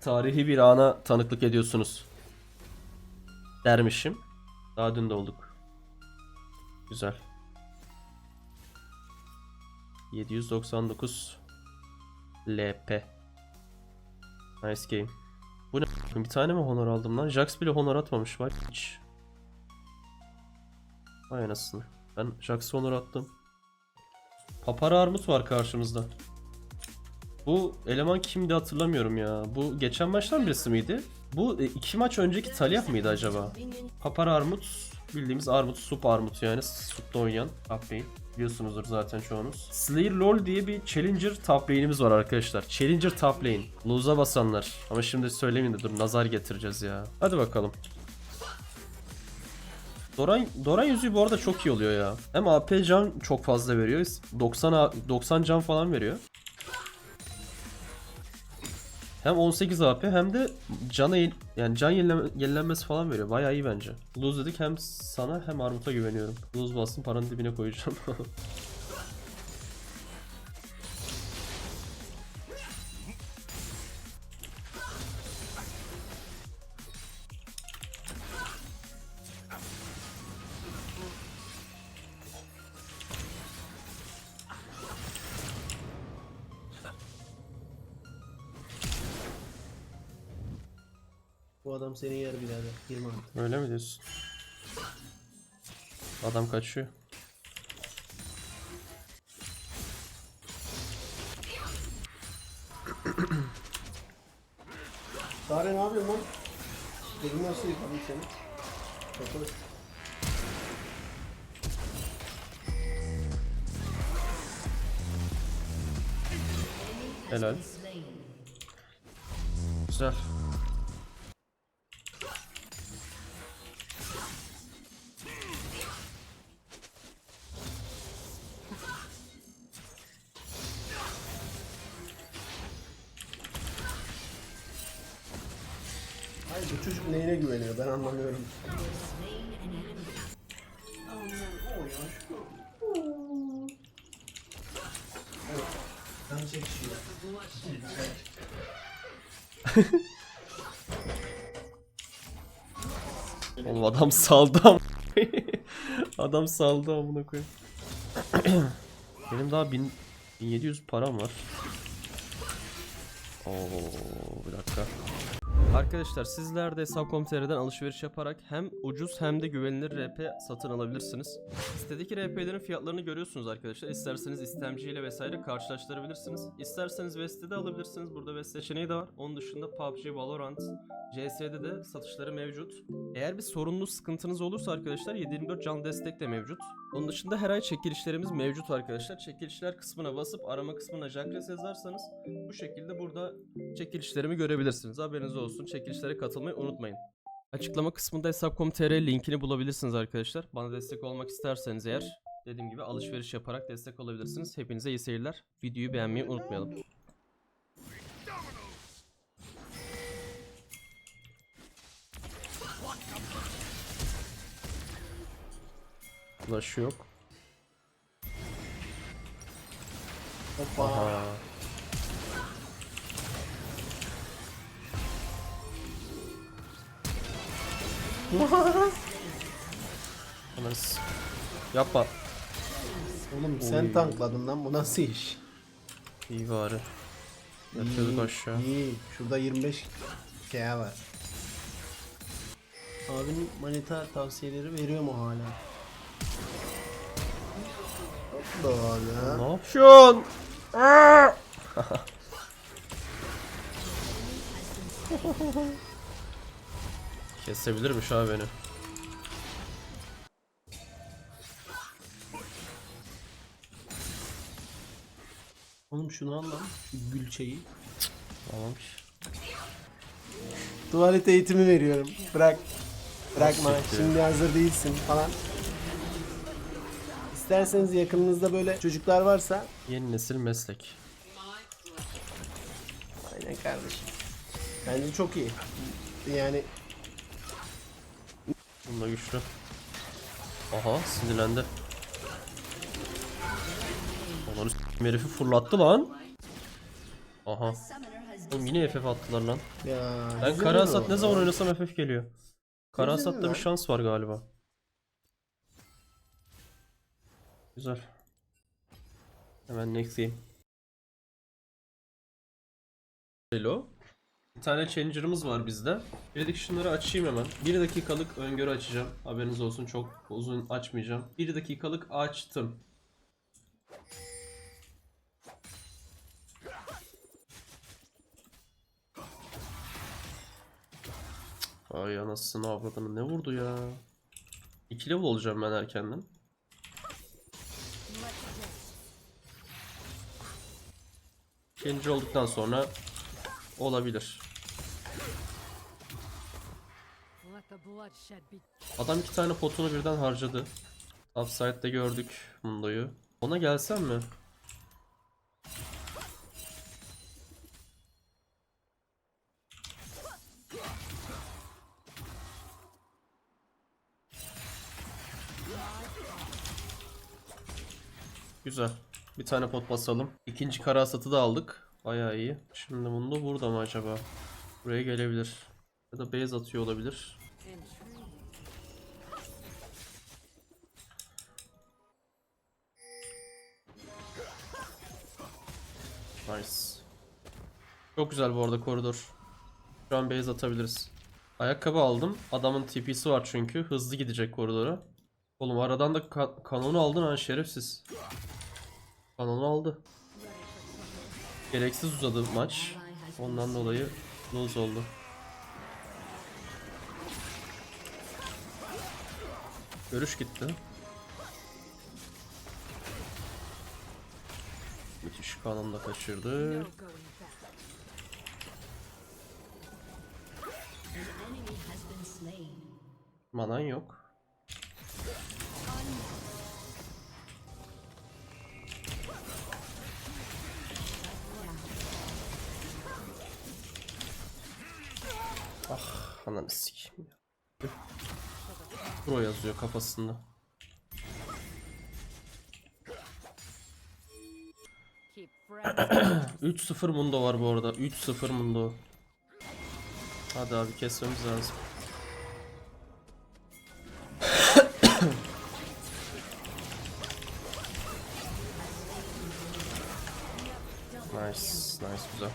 Tarihi bir ana tanıklık ediyorsunuz. Dermişim. Daha dün de olduk. Güzel. 799 LP. Nice game. Bu ne? Bir tane mi honor aldım lan? Jax bile honor atmamış var hiç. Vay anasını. Ben Jax'a honor attım. Papara Armut var karşımızda. Bu eleman kimdi hatırlamıyorum ya. Bu geçen maçtan birisi miydi? Bu e, iki maç önceki Talyah mıydı acaba? Papara Armut bildiğimiz Armut, Sup Armut yani Sup'ta oynayan lane. Biliyorsunuzdur zaten çoğunuz. Slayer LoL diye bir Challenger top lane'imiz var arkadaşlar. Challenger top lane. Lose'a basanlar. Ama şimdi söylemeyeyim de dur nazar getireceğiz ya. Hadi bakalım. Doran, Doran yüzüğü bu arada çok iyi oluyor ya. Hem AP can çok fazla veriyor. 90 A- 90 can falan veriyor. Hem 18 AP hem de cana yani can yenileme- yenilenmesi falan veriyor. Bayağı iyi bence. Lose dedik hem sana hem Armut'a güveniyorum. Lose bassın paranın dibine koyacağım. Bu adam seni yer birader. Girme artık. Öyle mi diyorsun? Adam kaçıyor. Sare ne yapıyorsun lan? Dedim nasıl yıkadım seni? Kapalı. Helal. Güzel. Oğlum adam saldı am- Adam saldı amına koyayım. Benim daha 1000 1700 param var. Oo bir dakika. Arkadaşlar sizler de Hesap.com.tr'den alışveriş yaparak hem ucuz hem de güvenilir RP satın alabilirsiniz. Sitedeki RP'lerin fiyatlarını görüyorsunuz arkadaşlar. İsterseniz istemciyle vesaire karşılaştırabilirsiniz. İsterseniz West'te de alabilirsiniz. Burada West seçeneği de var. Onun dışında PUBG, Valorant, CS'de de satışları mevcut. Eğer bir sorunlu sıkıntınız olursa arkadaşlar 724 can destek de mevcut. Onun dışında her ay çekilişlerimiz mevcut arkadaşlar. Çekilişler kısmına basıp arama kısmına Jackres yazarsanız bu şekilde burada çekilişlerimi görebilirsiniz. Haberiniz olsun. Çekilişlere katılmayı unutmayın. Açıklama kısmında hesap.com.tr linkini bulabilirsiniz arkadaşlar. Bana destek olmak isterseniz eğer dediğim gibi alışveriş yaparak destek olabilirsiniz. Hepinize iyi seyirler. Videoyu beğenmeyi unutmayalım. Flash yok. Hoppa. Aha. Anarız. Yapma. Oğlum sen Oy. tankladın lan bu nasıl iş? İyi bari. Yatıyorduk aşağı. İyi. Şurada 25 K var. Abinin manita tavsiyeleri veriyor mu hala? Böyle. Ne yapıyorsun? Kesebilirmiş abi beni. Oğlum şunu al lan. Şu gülçeyi. Tamammış. Tuvalet eğitimi veriyorum. Bırak. Bırakma. Siktir. Şimdi hazır değilsin falan. İsterseniz yakınınızda böyle çocuklar varsa Yeni nesil meslek. Aynen kardeşim. Bence çok iyi. Yani Bunda güçlü. Aha sinirlendi. Onları s**tim herifi fırlattı lan. Aha. Oğlum yine FF attılar lan. Ya. Ben güzel kara oldu hasat ne ama. zaman oynasam FF geliyor. Kara Güzel hasatta lan. bir şans var galiba. Güzel. Hemen next game. Hello. Bir tane changer'ımız var bizde. Şunları açayım hemen. Bir dakikalık öngörü açacağım. Haberiniz olsun çok uzun açmayacağım. Bir dakikalık açtım. Ay anasını avradını ne vurdu ya. 2 level olacağım ben erkenden. İkinci olduktan sonra olabilir. Adam iki tane potunu birden harcadı. Upside'de gördük Mundo'yu. Ona gelsem mi? Güzel. Bir tane pot basalım. İkinci kara hasatı da aldık. Bayağı iyi. Şimdi Mundo burada mı acaba? Buraya gelebilir. Ya da base atıyor olabilir. Nice. Çok güzel bu arada koridor. Şu an base atabiliriz. Ayakkabı aldım. Adamın TP'si var çünkü. Hızlı gidecek koridora. Oğlum aradan da ka- kanonu aldın ha şerefsiz. Kanonu aldı. Gereksiz uzadı maç. Ondan dolayı lose oldu. Görüş gitti. Müthiş kanonu da kaçırdı. Manan yok. Ah ananı sikeyim. Pro yazıyor kafasında. Keep friends. 3-0 Mundo var bu arada. 3-0 Mundo. Hadi abi kesmemiz lazım. nice, nice güzel.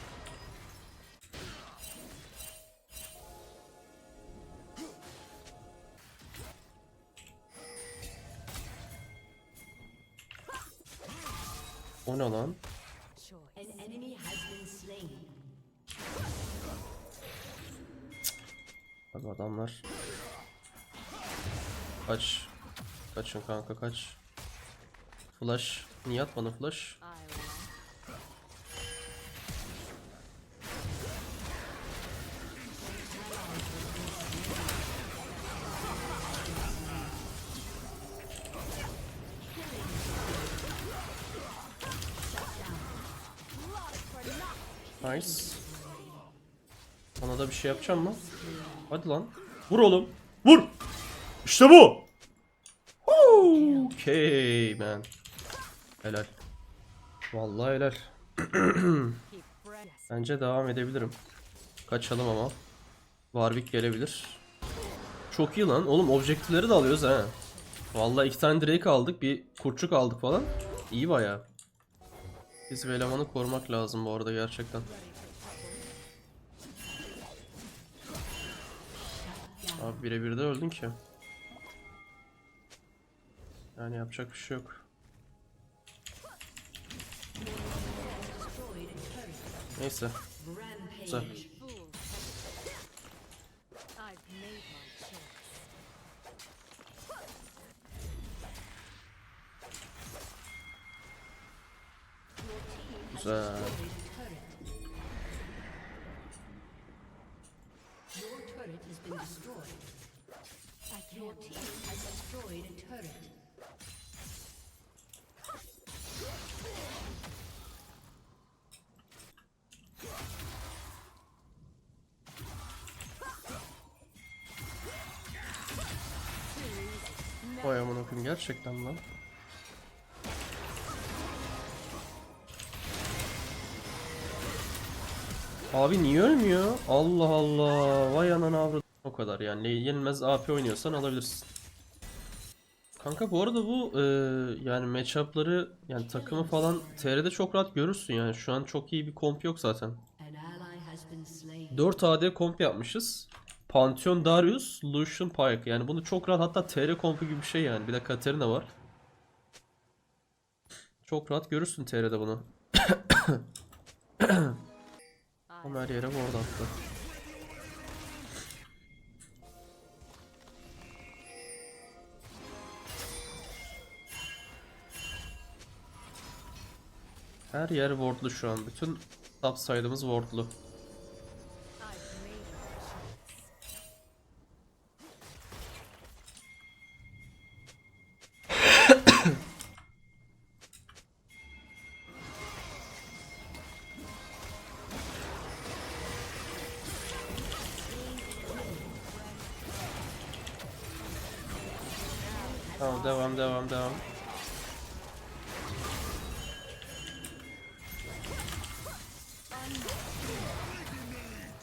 O ne lan? Abi adamlar. Kaç. Kaçın kanka kaç. Flash. Niye at bana flash? Nice. Ona da bir şey yapacağım mı? Hadi lan. Vur oğlum. Vur. İşte bu. Okay man. Helal. Vallahi helal. Bence devam edebilirim. Kaçalım ama. Warwick gelebilir. Çok iyi lan. Oğlum objektifleri de alıyoruz ha. Vallahi iki tane Drake aldık. Bir kurçuk aldık falan. İyi baya. Biz bu elemanı korumak lazım bu arada gerçekten. Abi birebir de öldün ki. Yani yapacak bir şey yok. Neyse. Güzel. Turret. Vay amına koyayım gerçekten lan. Abi niye ölmüyor? Allah Allah. Vay anana avradı. O kadar yani. Yenilmez AP oynuyorsan alabilirsin. Kanka bu arada bu e, yani matchup'ları yani takımı falan TR'de çok rahat görürsün yani. Şu an çok iyi bir komp yok zaten. An ally has been slain. 4 AD komp yapmışız. Pantheon Darius, Lucian Pyke. Yani bunu çok rahat hatta TR kompu gibi bir şey yani. Bir de Katarina var. Çok rahat görürsün TR'de bunu. Ama her yere ward attı. Her yer wardlu şu an. Bütün top side'ımız wardlu.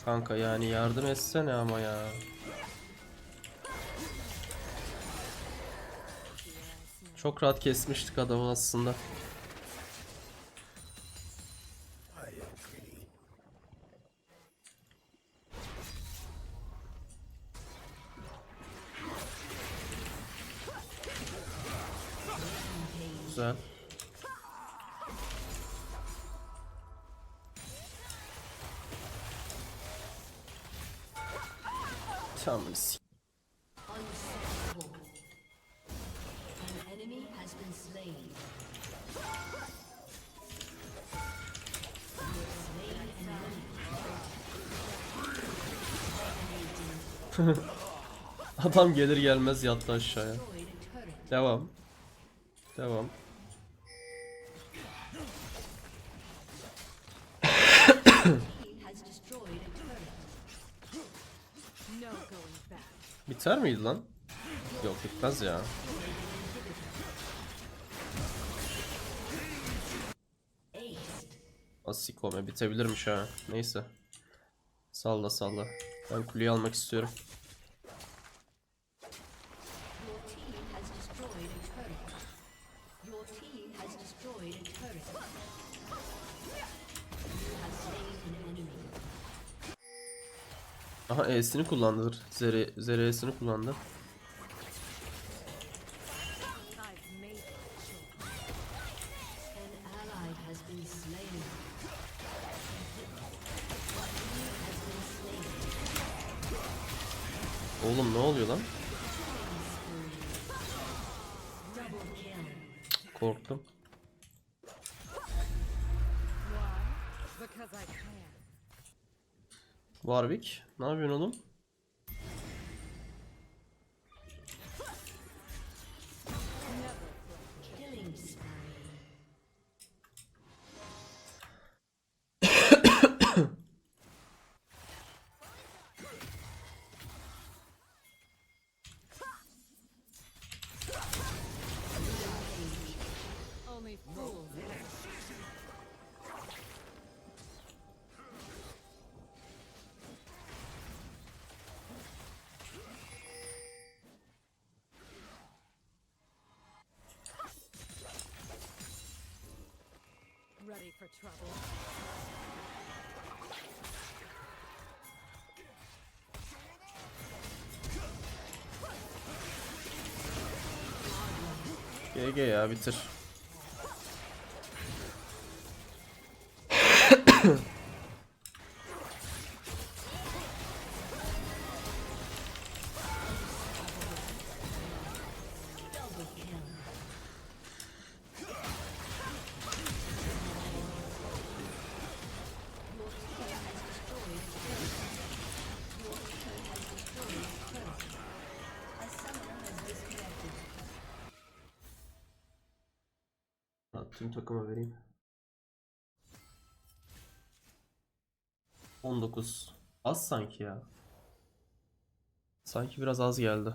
Kanka yani yardım etsene ama ya. Çok rahat kesmiştik adamı aslında. Güzel. Enemy. Adam gelir gelmez yattı aşağıya. Devam. Devam. Biter miydi lan? Yok bitmez ya. Asikome bitebilirmiş ha. Neyse. Salla salla. Ben kuleyi almak istiyorum. Aha E'sini kullandı. Zere, Zere E'sini kullandı. Oğlum ne oluyor lan? Korktum. Because I can. Warwick. Ne yapıyorsun oğlum? Ready for trouble? GG ya bitir. Tüm takıma vereyim. 19. Az sanki ya. Sanki biraz az geldi.